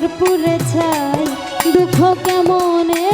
সাগর ছাই দুঃখ কেমনে